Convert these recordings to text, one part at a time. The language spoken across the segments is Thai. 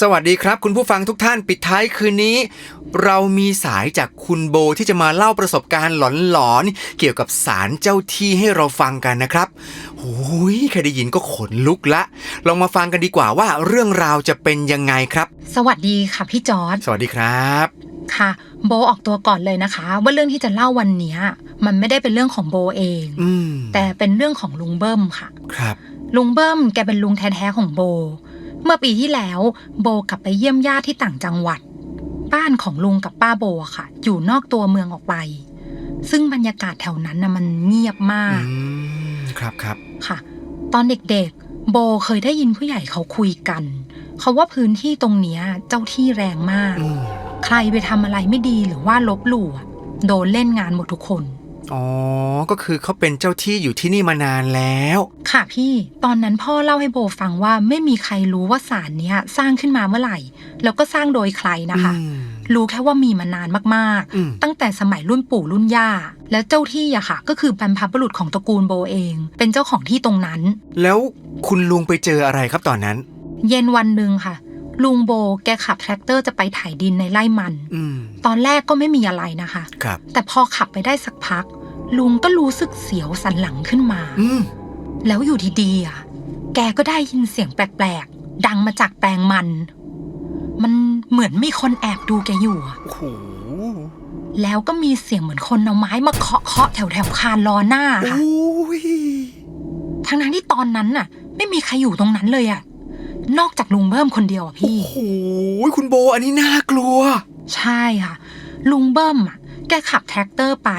สวัสดีครับ คุณผู้ฟังทุกท่านปิดท้ายคืนนี้ เรามีสายจากคุณโบที่จะมาเล่าประสบการณ์หลอนๆ เกี่ยวกับสารเจ้าที่ให้เราฟังกันนะครับโอ้ยแค่ได้ยินก็ขนลุกละ ลองมาฟังกันดีกว่าว่าเรื่องราวจะเป็นยังไงครับ สวัสดีค่ะพี่จอร์ดสวัสดีครับ ค่ะ โบออกตัวก่อนเลยนะคะ ว่าเรื่องที่จะเล่าวันเนี้ยมันไม่ได้เป็นเรื่องของโบเองอืมแต่เป็นเรื่องของลุงเบิ้มค่ะ ครับ ลุงเบิ้มแกเป็นลุงแท้ๆของโบ เมื่อปีที่แล้วโบกลับไปเยี่ยมญาติที่ต่างจังหวัด บ้านของลุงกับป้าโบอะค่ะ อยู่นอกตัวเมืองออกไป ซึ่งบรรยากาศแถวนั้นนะมันเงียบมากอืมครับครับค่ะ ตอนเด็กๆ โบเคยได้ยินผู้ใหญ่เขาคุยกัน เขาว่าพื้นที่ตรงเนี้ยเจ้าที่แรงมาก อืมใครไปทำอะไรไม่ดีหรือว่าลบหลู่อะโดนเล่นงานหมดทุกคน อ๋อ ก็คือเขาเป็นเจ้าที่อยู่ที่นี่มานานแล้ว ค่ะพี่ ตอนนั้นพ่อเล่าให้โบฟังว่าไม่มีใครรู้ว่าศาลเนี้ยสร้างขึ้นมาเมื่อไหร่ แล้วก็สร้างโดยใครนะคะ อืม รู้แค่ว่ามีมานานมากอืม ๆ ตั้งแต่สมัยรุ่นปู่รุ่นย่า แล้วเจ้าที่อะค่ะ ก็คือบรรพบุรุษของตระกูลโบเอง เป็นเจ้าของที่ตรงนั้น แล้วคุณลุงไปเจออะไรครับตอนนั้น เย็นวันหนึ่งค่ะ ลุงโบแกขับแทรกเตอร์จะไปไถดินในไร่มันอืมตอนแรกก็ไม่มีอะไรนะคะครับแต่พอขับไปได้สักพัก ลุงก็รู้สึกเสียวสันหลังขึ้นมาอืมแล้วอยู่ดีๆอะ แกก็ได้ยินเสียงแปลกๆ ดังมาจากแปลงมัน มันเหมือนมีคนแอบดูแกอยู่อะโอ้โหแล้วก็มีเสียงเหมือนคนเอาไม้มาเคาะเคาะแถวแถวๆคานล้อหน้าค่ะโอ้ยทั้งนั้นที่ตอนนั้นน่ะ ไม่มีใครอยู่ตรงนั้นเลยอะ นอกจากลุงเบิ้มคนเดียวอะโอ้พี่โหคุณโบอันนี้น่ากลัว ใช่ค่ะ ลุงเบิ้มอะแกขับแท็กเตอร์ไป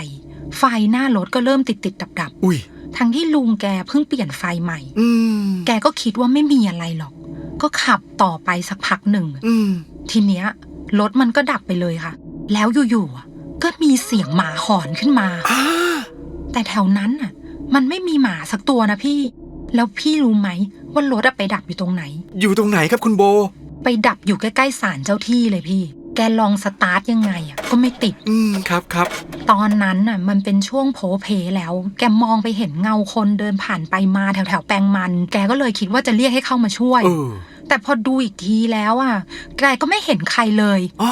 ไฟหน้ารถก็เริ่มติดติดดับดับอุ้ยๆทั้งที่ลุงแกเพิ่งเปลี่ยนไฟใหม่ อืมแกก็คิดว่าไม่มีอะไรหรอก ก็ขับต่อไปสักพักหนึ่ง อืมทีเนี้ยรถมันก็ดับไปเลยค่ะ แล้วอยู่ๆอะก็มีเสียงหมาหอนขึ้นมา อ่าแต่แถวนั้นน่ะ มันไม่มีหมาสักตัวนะพี่ แล้วพี่รู้ไหม ว่ารถอะไปดับอยู่ตรงไหน อยู่ตรงไหนครับคุณโบ ไปดับอยู่ใกล้ๆศาลเจ้าที่เลยพี่ แกลองสตาร์ทยังไงอะก็ไม่ติด อืมครับครับตอนนั้นน่ะมันเป็นช่วงโผเพแล้ว แกมองไปเห็นเงาคนเดินผ่านไปมาแถวๆแปลงมัน แกก็เลยคิดว่าจะเรียกให้เข้ามาช่วย เออแต่พอดูอีกทีแล้วอะแกก็ไม่เห็นใครเลย อ๋อ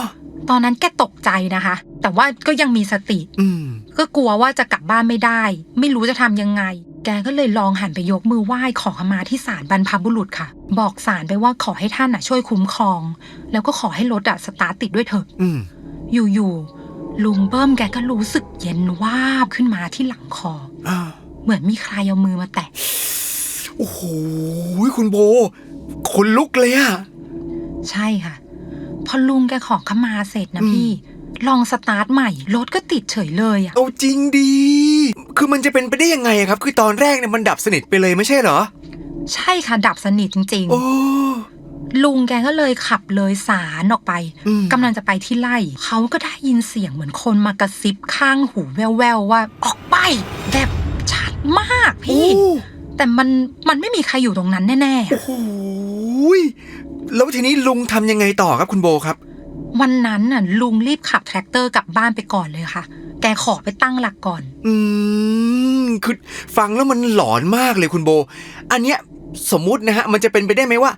ตอนนั้นแกตกใจนะคะ แต่ว่าก็ยังมีสติ อืม ก็กลัวว่าจะกลับบ้านไม่ได้ ไม่รู้จะทำยังไง แกก็เลยลองหันไปยกมือไหว้ขอขมาที่ศาลบรรพบุรุษค่ะ บอกศาลไปว่าขอให้ท่านอะช่วยคุ้มครอง แล้วก็ขอให้รถอะสตาร์ทติดด้วยเถอะอืมอยู่ๆลุงเบิ้มแกก็รู้สึกเย็นวาบขึ้นมาที่หลังคออ่าเหมือนมีใครเอามือมาแตะโอ้โหคุณโบขนลุกเลยอะใช่ค่ะ พอลุงแกขอขมาเสร็จนะอืมพี่ ลองสตาร์ทใหม่ รถก็ติดเฉยเลยอะเอาจริงดี คือมันจะเป็นไปได้ยังไงอะครับ คือตอนแรกเนี่ยมันดับสนิทไปเลยไม่ใช่เหรอ ใช่ค่ะ ดับสนิทจริงโอ้ๆลุงแกก็เลยขับเลยสารออกไปอืม กำลังจะไปที่ไร่เขาก็ได้ยินเสียงเหมือนคนมากระซิบข้างหูแว่วๆว่า ออกไป แบบชัดมากพี่โอ้แต่มันมันไม่มีใครอยู่ตรงนั้นแน่ๆโอ้โหยแล้วทีนี้ลุงทำยังไงต่อครับคุณโบครับ วันนั้นน่ะลุงรีบขับแทรกเตอร์กลับบ้านไปก่อนเลยค่ะ แกขอไปตั้งหลักก่อน อืมคือฟังแล้วมันหลอนมากเลยคุณโบ อันเนี้ยสมมุตินะฮะ มันจะเป็นไปได้ไหมว่า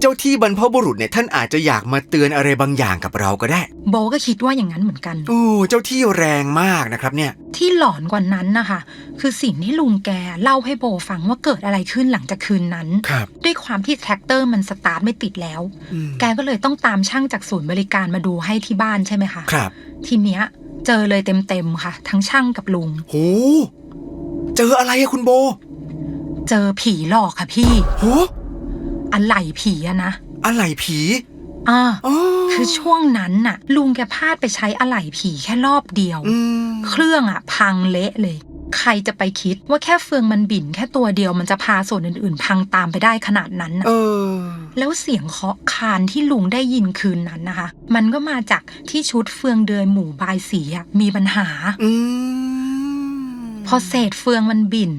เจ้าที่บรรพบุรุษเนี่ยท่านอาจจะอยากมาเตือนอะไรบางอย่างกับเราก็ได้ โบก็คิดว่าอย่างนั้นเหมือนกัน โอ้เจ้าที่แรงมากนะครับเนี่ย ที่หลอนกว่านั้นนะคะ คือสิ่งที่ลุงแกเล่าให้โบฟังว่าเกิดอะไรขึ้นหลังจากคืนนั้น ครับ ด้วยความที่แทรกเตอร์มันสตาร์ทไม่ติดแล้ว อืมแกก็เลยต้องตามช่างจากศูนย์บริการมาดูให้ที่บ้านใช่ไหมคะ ครับ ทีเนี้ย เจอเลยเต็มๆค่ะ ทั้งช่างกับลุง โห เจออะไรอะคุณโบ เจอผีหลอกค่ะพี่ โห อะไหล่ผีอะนะ อะไรผีอ่าอ๋อคือช่วงนั้นน่ะ ลุงแกพลาดไปใช้อะไหล่ผีแค่รอบเดียว อืม เครื่องอะพังเละเลย ใครจะไปคิดว่าแค่เฟืองมันบิ่นแค่ตัวเดียวมันจะพาส่วนอื่นๆ พังตามไปได้ขนาดนั้นน่ะเออ แล้วเสียงเคาะคานที่ลุงได้ยินคืนนั้นนะคะ มันก็มาจากที่ชุดเฟืองเดือยหมู่บายสีอะมีปัญหาอืมพอเศษเฟืองมันบิ่น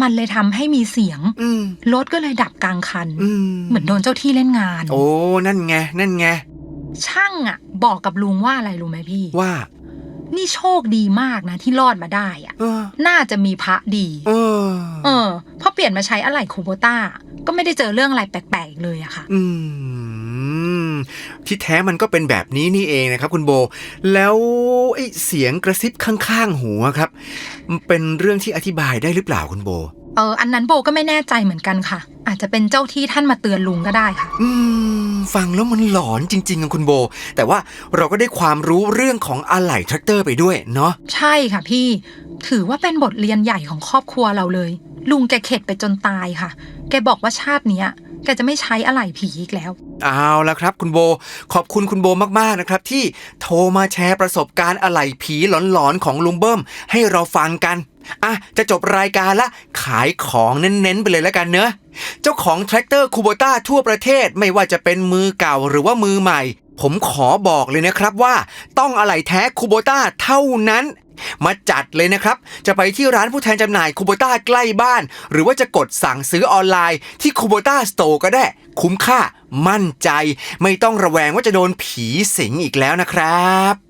มันเลยทำให้มีเสียงอืมรถก็เลยดับกลางคันอืมเหมือนโดนเจ้าที่เล่นงาน โอ้ นั่นไง นั่นไง ช่างอะบอกกับลุงว่าอะไรรู้ไหมพี่ ว่า นี่โชคดีมากนะที่รอดมาได้อะเออน่าจะมีพระดี เออ เออพอเปลี่ยนมาใช้อะไหล่คูโบต้า ก็ไม่ได้เจอเรื่องอะไรแปลกๆอีกเลยอะค่ะ อืม ที่แท้มันก็เป็นแบบนี้นี่เองนะครับคุณโบ แล้วไอ้เสียงกระซิบข้างๆหูอะครับมันเป็นเรื่องที่อธิบายได้หรือเปล่าคุณโบ เอออันนั้นโบก็ไม่แน่ใจเหมือนกันค่ะ อาจจะเป็นเจ้าที่ท่านมาเตือนลุงก็ได้ค่ะ อืม ฟังแล้วมันหลอนจริงๆอะคุณโบ แต่ว่าเราก็ได้ความรู้เรื่องของอะไหล่แทรกเตอร์ไปด้วยเนาะใช่ค่ะพี่ ถือว่าเป็นบทเรียนใหญ่ของครอบครัวเราเลย ลุงแกเข็ดไปจนตายค่ะ แกบอกว่าชาติเนี้ยแกจะไม่ใช้อะไหล่ผีอีกแล้ว เอาละครับ คุณโบ ขอบคุณคุณโบมากๆนะครับ ที่โทรมาแชร์ประสบการณ์อะไหล่ผีหลอนๆของลุงเบิ้มให้เราฟังกัน อะจะจบรายการละ ขายของเน้นๆไปเลยแล้วกันเนอะเจ้าของแทรกเตอร์คูโบต้าทั่วประเทศไม่ว่าจะเป็นมือเก่าหรือว่ามือใหม่ ผมขอบอกเลยนะครับว่า ต้องอะไหล่แท้คูโบต้าเท่านั้น มาจัดเลยนะครับ จะไปที่ร้านผู้แทนจำหน่ายคูโบต้าใกล้บ้าน หรือว่าจะกดสั่งซื้อออนไลน์ที่คูโบต้าสโตร์ก็ได้ คุ้มค่า มั่นใจ ไม่ต้องระแวงว่าจะโดนผีสิงอีกแล้วนะครับ